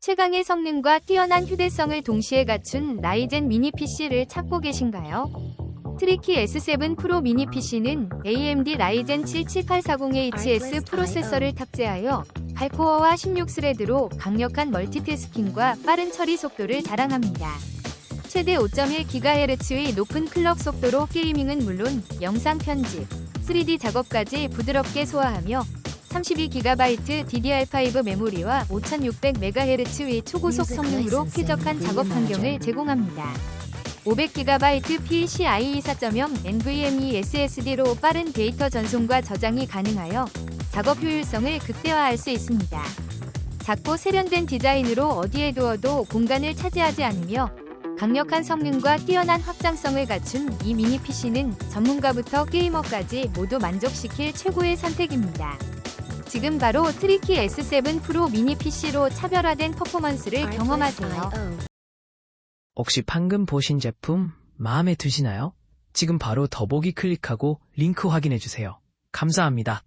최강의 성능과 뛰어난 휴대성을 동시에 갖춘 라이젠 미니 PC를 찾고 계신가요? 트리키 S7 프로 미니 PC는 AMD 라이젠 77840HS 프로세서를 탑재하여 8코어와 16스레드로 강력한 멀티태스킹과 빠른 처리 속도를 자랑합니다. 최대 5.1GHz의 높은 클럭 속도로 게이밍은 물론 영상 편집, 3D 작업까지 부드럽게 소화하며 32GB DDR5 메모리와 5600MHz의 초고속 성능으로 쾌적한 작업 환경을 제공합니다. 500GB PCIe 4.0 NVMe SSD로 빠른 데이터 전송과 저장이 가능하여 작업 효율성을 극대화할 수 있습니다. 작고 세련된 디자인으로 어디에 두어도 공간을 차지하지 않으며 강력한 성능과 뛰어난 확장성을 갖춘 이 미니 PC는 전문가부터 게이머까지 모두 만족시킬 최고의 선택입니다. 지금 바로 트리키 S7 프로 미니 PC로 차별화된 퍼포먼스를 경험하세요. 혹시 방금 보신 제품 마음에 드시나요? 지금 바로 더보기 클릭하고 링크 확인해주세요. 감사합니다.